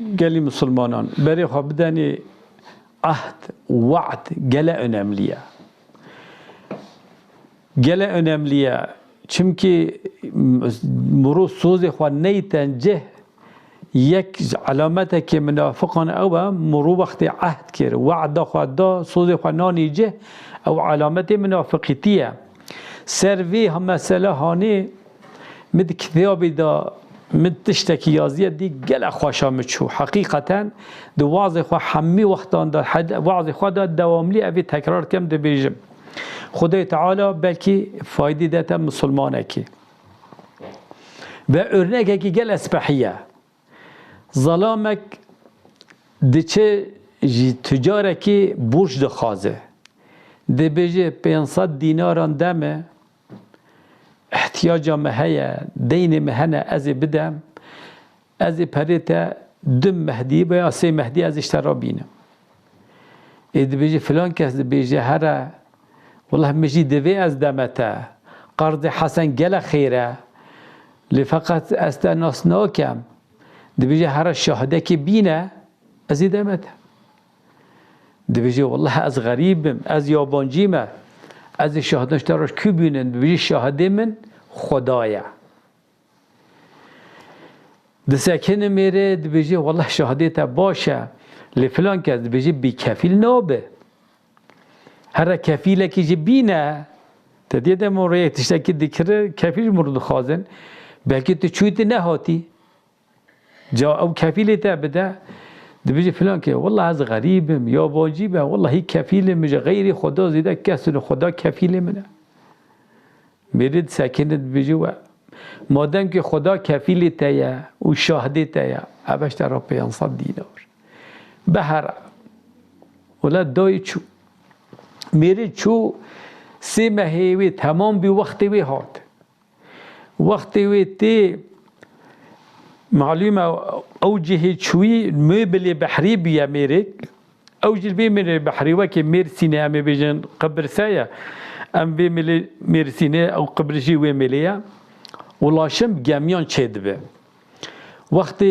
گلی مسلمانان برای خواب بدنی عهد وعد گله önemliye. Gele önemliye. Çünkü مرو سوز خو نیتن جه یک علامت که منافقان او مرو وقت عهد کر وعد خو دا سوز خو نانی جه او علامت منافقیتیه سروی هم مسئله هانی مد کتابی دا من تشتکی یازیه دی گل خوشام چو حقیقتا دو واضح خو همی وقتان دا واضح خو دا دواملی اوی تکرار کم دو بیجم. خدای تعالی بلکی فایده داتا مسلمانه کی و örnek ki gel esbahiye zalamek diçe ji tücareki burç dixaze dibêje 500 dînaran deme ez ê bidem ez ê perê te du mehdî veya sê mehdî ez îşte ra bînim ê dibêje filan kes dibêje here والله من جي دفي از دمته. قرض حسن جل خيره لفقط استناس ناكم دبيجي هر الشهادة كي بينا ازي دمته. دبيجي والله از غريبم از يابانجيمه از كي بينن دبيجي شهادة من خدايا دسكن ميري دبيجي والله شهادة باشه. لفلان كز دبيجي بكفيل نابه. هر کفیله که بینه تدید موره تشتکی دکره کفیل مورد خازن بلکه تو چویت نهاتی. جا او کفیل تا بده. دبیجی فلان که والله از غریبم یا واجبه والله هی کفیل مجا غیر خدا زیده کسون خدا کفیل منه. میرید سکنت بیجی و مادم که خدا کفیل تایه و شاهده تایه اوش در پیانصد دینار به هر ولا دای چو. میری چو سه مهیوی تمام بی وقتی وی هات. وقتی وی تی معلومه اوجه چوی مبل بحری بیا میری اوجه بی میری بحری و که میر سینه امی بیجن قبر سایه ام بی ملی میر سینه او قبر جی وی ملیه ولاشم گمیان چه دبه وقتی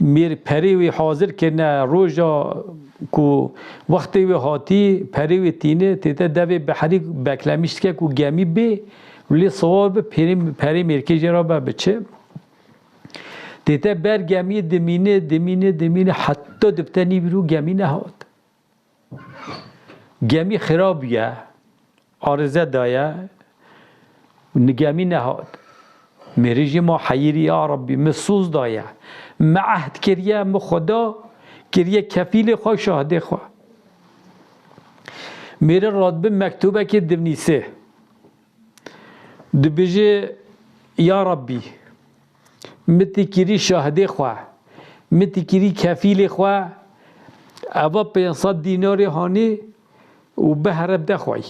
میر پری وی حاضر کنه روژا کو وقتی وی هاتی پری وی تینه تیتا دوی بحری بکلمیشت که کو گمی بی ولی سوال به پری, پری میرکی جرا بچه تیتا بر گمی دمینه دمینه دمینه حتی دبتنی بیرو گمی نهاد گمی خرابیه عارضه دایه. گمی نهاد. میریجی ما حیری یا ربی مسوز دایه. معهد کریه مو خدا کریه کفیل خواه شاهده خواه میره رادبه مکتوبه که دونیسه. دو بجه یا ربی. متی کری شاهده خواه متی کری کفیل خواه اوا پینصد دینار هانی و به هرب ده خواهی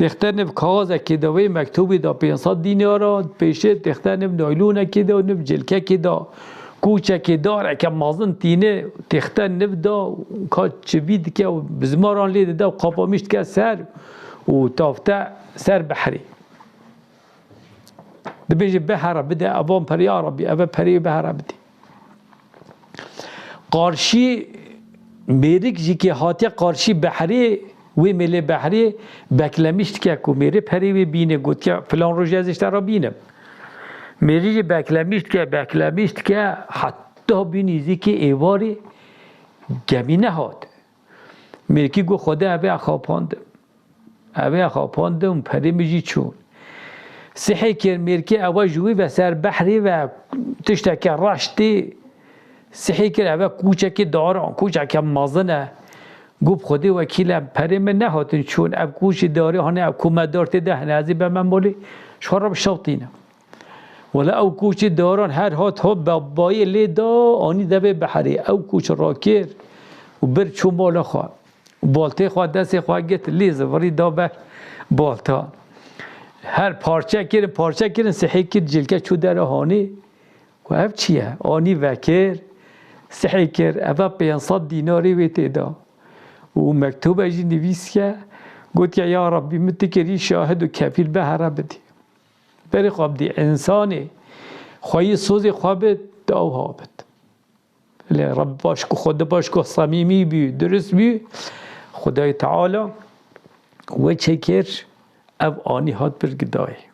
تختنب کاغذ که دوی مکتوبی دا 500 دینار پیشه تختنب نایلون که دا نب جلکه که کوچه که داره که مازن تینه تختن نب دا که چوید که بزماران لیده دا و قاپامیشت که سر و تافته سر بحری. دبیجه بحره بده ابام پری عربی ابا پری بحره بده قارشی میریک جی که هاتی قارشی بحری وی ملی بحری بکلمیشت که کو میری پری وی بینه گوت که فلان روز ازش را بینم میری بکلمیشت که بکلمیشت که حتی بینیزی که ایواری گمی نهاد میری که گو خدا اوه اخاپاندم اوه اخاپاندم پری میجی چون صحی که میری که اوه جوی و سر بحری و تشتک رشتی صحی که اوه کوچک داران کوچک مازنه گفت خودی وکیلم پری من نهاتن چون اب گوشی داری هانه اب کومدار ده نازی به من بولی. شراب شوطینه ولا او کوچی داران هر هات ها لی دا آنی دبه بحری. او کوچ راکر و بر چون بالا خواه بالته خواه دست خواه گت لیز وری دا بر بالتا. هر پارچه کرن پارچه کرن صحی کر جلکه چو در هانی. و اف چیه؟ آنی وکر صحی کر. اف پینصد دیناری ویتی دا. و مکتوب اجی نویس که گفت که یا ربی متکری شاهد و کفیل به هر بدی. بری خواب دی انسانی خواهی سوز خواب داو هابد لی رب باش که خود باش که صمیمی بی درست بی. خدای تعالی و چه کر او آنی هات برگدای.